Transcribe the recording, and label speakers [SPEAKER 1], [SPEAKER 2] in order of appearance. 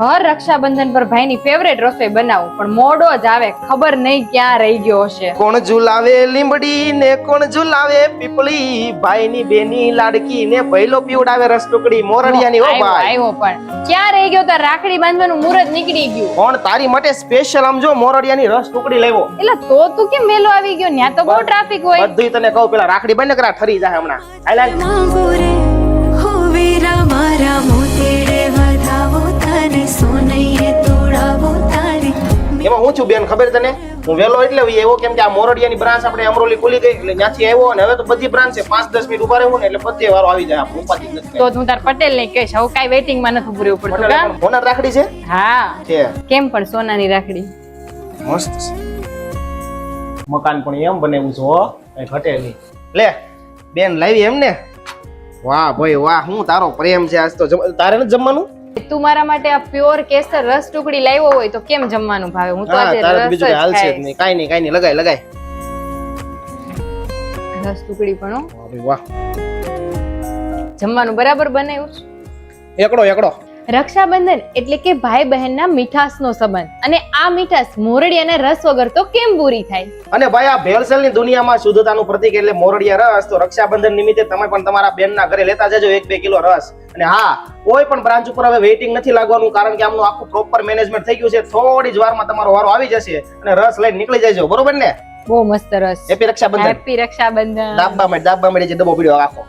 [SPEAKER 1] હર રક્ષાબંધન પર ભાઈની ફેવરેટ રસોઈ બનાવું પણ મોડો જ આવે ખબર નહીં ક્યાં રહી ગયો હશે.
[SPEAKER 2] કોણ ઝુલાવે લીમડી ને કોણ ઝુલાવે પીપળી? ભાઈની બેની લાડકી ને ભૈલો પીવડાવે રસ ટુકડી મોરડિયાની હો
[SPEAKER 1] આવ્યો,
[SPEAKER 2] ભાઈ.
[SPEAKER 1] આવ્યો પણ. ક્યાં રહી ગયો તાર રાખડી બાંધવાનું મુહૂર્ત નીકળી ગયું?
[SPEAKER 2] કોણ તારી માટે સ્પેશિયલ આમ જો મોરડિયાની રસ ટુકડી લેવો?
[SPEAKER 1] એટલે તો તું કેમ વેલો આવી ગયો? ન્યા તો બહુ ટ્રાફિક હોય.
[SPEAKER 2] બધું તને કહું પેલા રાખડી બંધ કરા ઠરી જાય હમણાં.
[SPEAKER 3] વીરા મારા.
[SPEAKER 2] હું છું બેન ખબર તને? હું વેલો એટલે એવો આવ્યો કેમ કે આ મોરડિયાની બ્રાન્ચ આપણે અમરોલી ખુલી ગઈ એટલે ત્યાંથી આવ્યો અને હવે તો બધી બ્રાન્ચ છે પાંચ દસ મિનિટ ઊભા રહેવું ને એટલે બધી વારો આવી જાય આપણે ઉપાધિ નથી
[SPEAKER 1] તો હું તાર પટેલ ને કહીશ હવે કાંઈ વેઇટિંગમાં નથી ઉભું રહેવું પડતું
[SPEAKER 2] હોનાર રાખડી છે?
[SPEAKER 1] હા. કેમ પણ સોનાની રાખડી?
[SPEAKER 2] મસ્ત છે. મકાન પણ એમ બનાવ્યું છે હો. કઈ ઘટે નહીં. લે બેન લાવી એમ ને વાહ ભાઈ વાહ હું તારો પ્રેમ છે આજ તો તારે નથી જમવાનું?
[SPEAKER 1] તું મારા માટે આ પ્યોર કેસર રસ ટુકડી લાવ્યો હોય તો કેમ જમવાનું ભાવે? હું તો આજે રસ જ
[SPEAKER 2] કઈ હાલશે જ નહીં. કાઈ નહીં કાંઈ નહીં. લગાય લગાય.
[SPEAKER 1] રસ ટુકડી પણ
[SPEAKER 2] વાહ.
[SPEAKER 1] જમવાનું બરાબર બનાવ્યું
[SPEAKER 2] એકડો એકડો.
[SPEAKER 1] રક્ષાબંધન એટલે કે ભાઈ બહેનના મીઠાસનો સંબંધ. અને આ મીઠાશ મોરડિયાના રસ વગર તો કેમ પૂરી થાય?
[SPEAKER 2] અને ભાઈ આ ભેળસેળની દુનિયામાં શુદ્ધતાનું પ્રતીક એટલે મોરડિયા રસ. તો રક્ષાબંધન નિમિત્તે તમે પણ તમારા બેનના ઘરે લેતા જજો એક બે કિલો રસ. અને હા કોઈ પણ બ્રાન્ચ ઉપર હવે વેઇટિંગ નથી લાગવાનું કારણ કે આમનું આખું પ્રોપર મેનેજમેન્ટ થઈ ગયું છે. થોડી જ વારમાં તમારો વારો આવી જશે અને રસ લઈને નીકળી જજો. બરોબર ને?
[SPEAKER 1] બહુ મસ્ત રસ.
[SPEAKER 2] હેપી રક્ષાબંધન.
[SPEAKER 1] હેપી રક્ષાબંધન.
[SPEAKER 2] દાબા મળે દાબા મળે જે ડબ્બો પીડ્યો આખો.